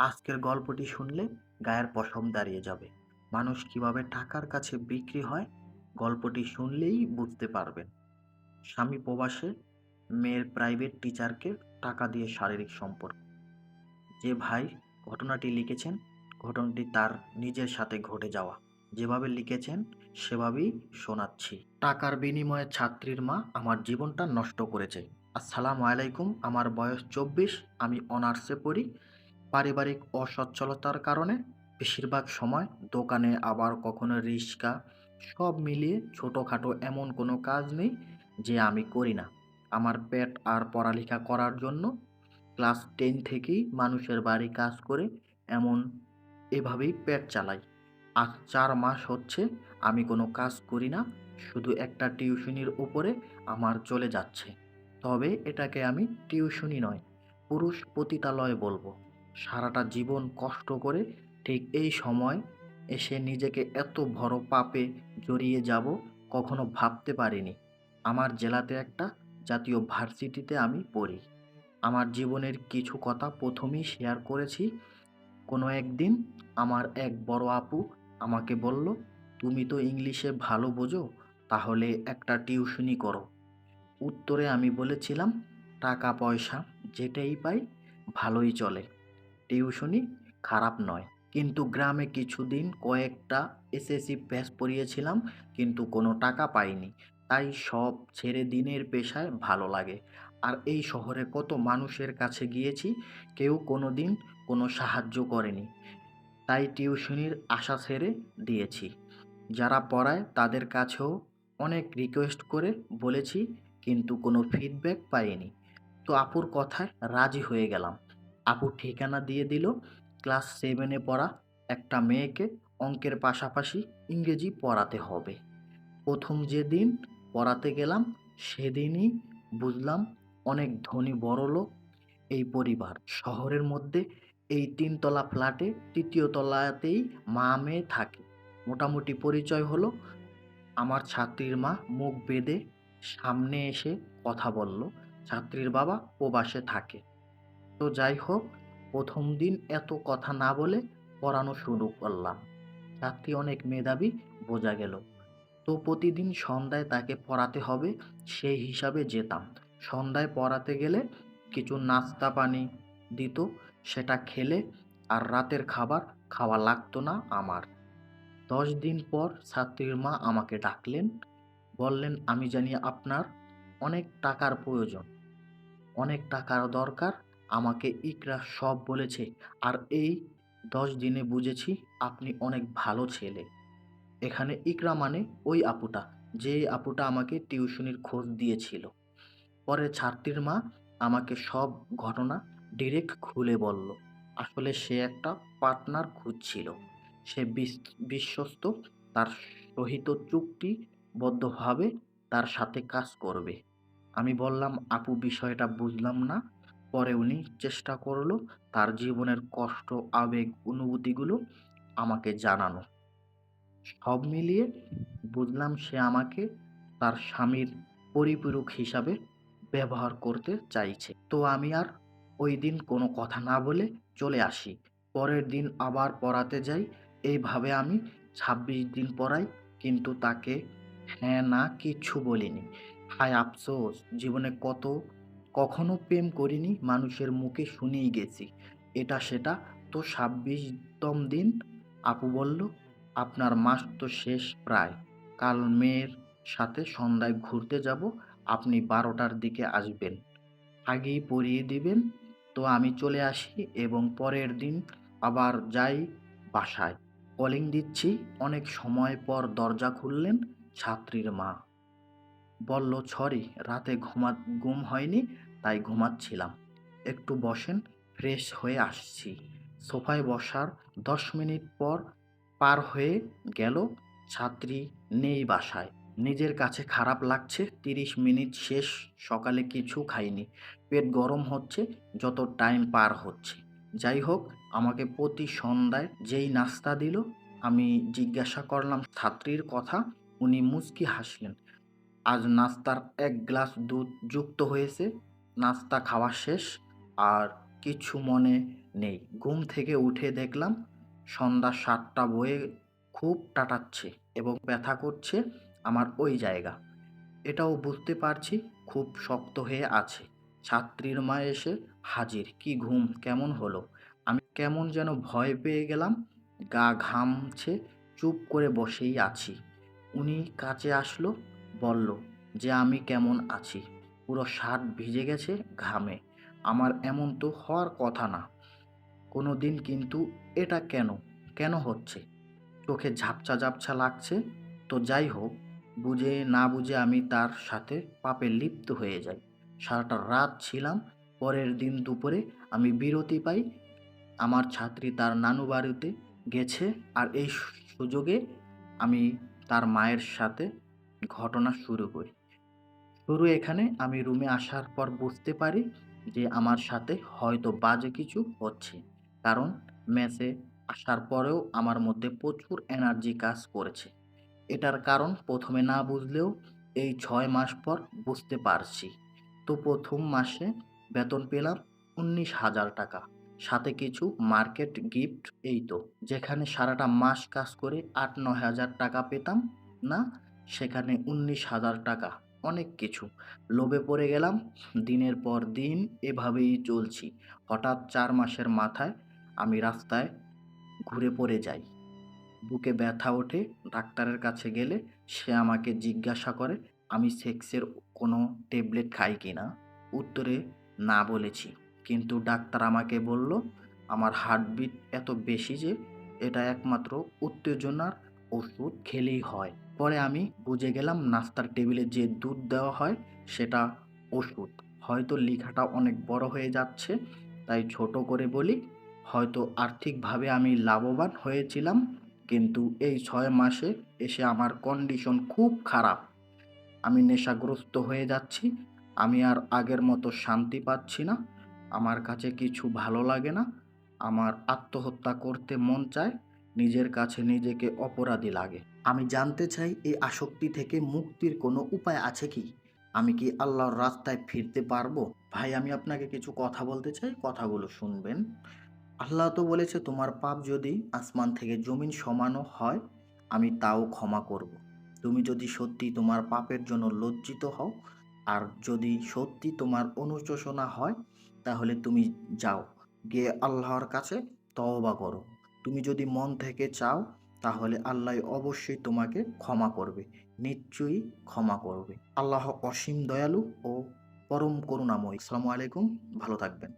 আজকের গল্পটি শুনলে গায়ের পশম দাঁড়িয়ে যাবে। মানুষ কীভাবে টাকার কাছে বিক্রি হয়, গল্পটি শুনলেই বুঝতে পারবেন। স্বামী প্রবাসে, মেয়ের প্রাইভেট টিচারকে টাকা দিয়ে শারীরিক সম্পর্ক। যে ভাই ঘটনাটি লিখেছেন, ঘটনাটি তার নিজের সাথে ঘটে যাওয়া। যেভাবে লিখেছেন, সেভাবেই শোনাচ্ছি। টাকার বিনিময়ে ছাত্রীর মা আমার জীবনটা নষ্ট করেছে। আসসালামু আলাইকুম, আমার বয়স চব্বিশ, আমি অনার্সে পড়ি পারিবারিক অসচ্ছলতার কারণে বেশিরভাগ সময় দোকানে আবার কখনো রিক্সা সব মিলিয়ে ছোটোখাটো এমন কোনো কাজ নেই যে আমি করি না। আমার পেট আর পড়ালেখা করার জন্য ক্লাস টেন থেকেই মানুষের বাড়ি কাজ করে এমন এভাবেই পেট চালাই। আজ চার মাস হচ্ছে আমি কোনো কাজ করি না, শুধু একটা টিউশনির উপরে আমার চলে যাচ্ছে। তবে এটাকে আমি টিউশনি নয়, পুরুষ পতিতালয় বলব। সারাটা জীবন কষ্ট করে ঠিক এই সময় এসে নিজেকে এত বড় পাপে জড়িয়ে যাব কখনো ভাবতে পারিনি। আমার জেলাতে একটা জাতীয় ভার্সিটিতে আমি পড়ি। আমার জীবনের কিছু কথা প্রথমেই শেয়ার করেছি। কোনো একদিন আমার এক বড় আপু আমাকে বলল, তুমি তো ইংলিশে ভালো বোঝো, তাহলে একটা টিউশনি করো। উত্তরে আমি বলেছিলাম টাকা পয়সা যেটাই পাই ভালোই চলে। টিউশনি খারাপ নয়। কিন্তু গ্রামে কিছুদিন কয়েকটা এসএসসি ব্যাচ পড়িয়েছিলাম, কিন্তু কোনো টাকা পাইনি। তাই সব ছেড়ে দিনের পেশায় ভালো লাগে। আর এই শহরে কত মানুষের কাছে গিয়েছি, কেউ কোনো দিন কোনো সাহায্য করেনি। তাই টিউশনির আশা ছেড়ে দিয়েছি। যারা পড়ায় তাদের কাছেও অনেক রিকোয়েস্ট করে বলেছি, কিন্তু কোনো ফিডব্যাক পাইনি। তো আপুর কথায় রাজি হয়ে গেলাম। আপু ঠিকানা দিয়ে দিল, ক্লাস সেভেনে পড়া একটা মেয়েকে অঙ্কের পাশাপাশি ইংরেজি পড়াতে হবে। প্রথম যেদিন পড়াতে গেলাম, সেদিনই বুঝলাম অনেক ধনী বড়লোক এই পরিবার। শহরের মধ্যে এই তিনতলা ফ্ল্যাটে তৃতীয় তলাতেই মা মেয়ে থাকে। মোটামুটি পরিচয় হলো, আমার ছাত্রীর মা মুখ বেঁধে সামনে এসে কথা বলল, ছাত্রীর বাবা প্রবাসে থাকে। তো যাই হোক, প্রথম দিন এত কথা না বলে পড়ানো শুরু করলাম। ছাত্রী অনেক মেধাবী, বোঝা গেল। তো প্রতিদিন সন্ধ্যায় তাকে পড়াতে হবে, সেই হিসাবে যেতাম। সন্ধ্যায় পড়াতে গেলে কিছু নাস্তা পানি দিত, সেটা খেলে আর রাতের খাবার খাওয়া লাগতো না আমার। দশ দিন পর ছাত্রীর মা আমাকে ডাকলেন, বললেন, আমি জানি আপনার অনেক টাকার প্রয়োজন। অনেক টাকার দরকার আমাকে ইকরা সব বলেছে, আর এই দশ দিনে বুঝেছি আপনি অনেক ভালো ছেলে। এখানে ইকরা মানে ওই আপুটা, যে আপুটা আমাকে টিউশনির খোঁজ দিয়েছিল। পরে ছাত্রীর মা আমাকে সব ঘটনা ডিরেক্ট খুলে বলল। আসলে সে একটা পার্টনার খুঁজছিল। সে বিস- বিশ্বস্ত, তার সহিত চুক্তিবদ্ধভাবে তার সাথে কাজ করবে। আমি বললাম, আপু, বিষয়টা বুঝলাম না। পরে উনি চেষ্টা করল তার জীবনের কষ্ট, আবেগ, অনুভূতিগুলো আমাকে জানানো। সব মিলিয়ে বুঝলাম সে আমাকে তার স্বামীর পরিপূরক হিসাবে ব্যবহার করতে চাইছে। তো আমি আর ওই দিন কোনো কথা না বলে চলে আসি। পরের দিন আবার পড়াতে যাই। এইভাবে আমি ছাব্বিশ দিন পড়াই, কিন্তু তাকে হ্যাঁ না কিচ্ছু বলিনি। হায় আফসোস, জীবনে কত কখনো প্রেম করিনি, মানুষের মুখে শুনেই গেছি। এটা সেটা। তো ছাব্বিশতম দিন, আপু বলল, আপনার মাস তো শেষ প্রায়। কাল মেয়ের সাথে সন্ধ্যায় ঘুরতে যাব। আপনি বারোটার দিকে আসবেন। আগেই পরিয়ে দিবেন। তো আমি চলে আসি এবং পরের দিন আবার যাই বাসায়। কলিং দিচ্ছি। অনেক সময় পর দরজা খুললেন ছাত্রীর মা। বলল, সরি, রাতে ঘুমা, ঘুম হয়নি, তাই ঘুমাচ্ছিলাম। একটু বসেন, ফ্রেশ হয়ে আসছি। সোফায় বসার দশ মিনিট পর পার হয়ে গেল ছাত্রী নেই বাসায়। নিজের কাছে খারাপ লাগছে, তিরিশ মিনিট শেষ, সকালে কিছু খাইনি। পেট গরম হচ্ছে, যত টাইম পার হচ্ছে। যাই হোক, আমাকে প্রতি সন্ধ্যায় যেই নাস্তা দিল, আমি জিজ্ঞাসা করলাম ছাত্রীর কথা, উনি মুচকি হাসলেন। আজ নাস্তার এক গ্লাস দুধ যুক্ত হয়েছে। নাস্তা খাওয়া শেষ, আর কিচ্ছু মনে নেই। ঘুম থেকে উঠে দেখলাম সন্ধ্যা সাতটা বয়ে খুব টাটাচ্ছে এবং ব্যথা করছে আমার ওই জায়গা। এটাও বুঝতে পারছি খুব শক্ত হয়ে আছে। ছাত্রীর মা এসে হাজির, কি ঘুম? কেমন হলো? আমি কেমন যেন ভয় পেয়ে গেলাম, গা ঘামছে, চুপ করে বসেই আছি। উনি কাছে আসলো বলল, যে আমি কেমন আছি? পুরো শার্ট ভিজে গেছে ঘামে। আমার এমন তো হওয়ার কথা না। কোনো দিন কিন্তু এটা কেন? কেন হচ্ছে? চোখে ঝাপছা ঝাপছা লাগছে। তো যাই হোক, বুঝে না বুঝে আমি তার সাথে পাপে লিপ্ত হয়ে যাই। সারাটা রাত ছিলাম। পরের দিন দুপুরে আমি বিরতি পাই। আমার ছাত্রী তার নানু বাড়িতে গেছে। আর এই সুযোগে আমি তার মায়ের সাথে ঘটনা শুরু করি। শুরু এখানে আমি রুমে আসার পর বুঝতে পারি যে আমার সাথে হয়তো বাজে কিছু হচ্ছে। কারণ মেসে আসার পরেও আমার মধ্যে প্রচুর এনার্জি কাজ করেছে। এটার কারণ প্রথমে না বুঝলেও এই ছয় মাস পর বুঝতে পারছি। তো প্রথম মাসে বেতন পেলাম উনিশ হাজার টাকা। সাথে কিছু মার্কেট গিফট এই তো, যেখানে সারাটা মাস কাজ করে আট নয় হাজার টাকা পেতাম। না সেখানে উনিশ হাজার টাকা, অনেক কিছু। লোভে পড়ে গেলাম, দিনের পর দিন এভাবেই চলছি। হঠাৎ চার মাসের মাথায় আমি রাস্তায় ঘুরে পড়ে যাই। বুকে ব্যথা ওঠে, ডাক্তারের কাছে গেলে সে আমাকে জিজ্ঞাসা করে, আমি সেক্সের কোনো ট্যাবলেট খাই কি না? উত্তরে, না বলেছি। কিন্তু ডাক্তার আমাকে বলল, আমার হার্টবিট এত বেশি যে, এটা একমাত্র উত্তেজনার ওষুধ খেলেই হয়। পরে আমি বুঝে গেলাম নাস্তার টেবিলে যে দুধ দেওয়া হয় সেটা ওষুধ। হয়তো লেখাটা অনেক বড় হয়ে যাচ্ছে, তাই ছোট করে বলি, হয়তো আর্থিকভাবে আমি লাভবান হয়েছিলাম, কিন্তু এই ছয় মাসে এসে আমার কন্ডিশন খুব খারাপ। আমি নেশাগ্রস্ত হয়ে যাচ্ছি, আমি আর আগের মতো শান্তি পাচ্ছি না, আমার কাছে কিছু ভালো লাগে না, আমার আত্মহত্যা করতে মন চায় নিজের কাছে নিজেকে অপরাধী লাগে। আমি জানতে চাই, এই আসক্তি থেকে মুক্তির কোনো উপায় আছে কি? আমি কি আল্লাহর রাস্তায় ফিরতে পারব? ভাই, আমি আপনাকে কিছু কথা বলতে চাই, কথাগুলো শুনবেন। আল্লাহ তো বলেছে, তোমার পাপ যদি আসমান থেকে জমিন সমানও হয়, আমি তাও ক্ষমা করব। তুমি যদি সত্যি তোমার পাপের জন্য লজ্জিত হও, আর যদি সত্যি তোমার অনুশোচনা হয়, তাহলে তুমি যাও, গিয়ে আল্লাহর কাছে তওবা করো। তুমি যদি মন থেকে চাও, তাহলে আল্লাহ অবশ্যই তোমাকে ক্ষমা করবে, নিশ্চয়ই ক্ষমা করবে। আল্লাহ অসীম দয়ালু ও পরম করুণাময়। আসসালামু আলাইকুম, ভালো থাকবেন।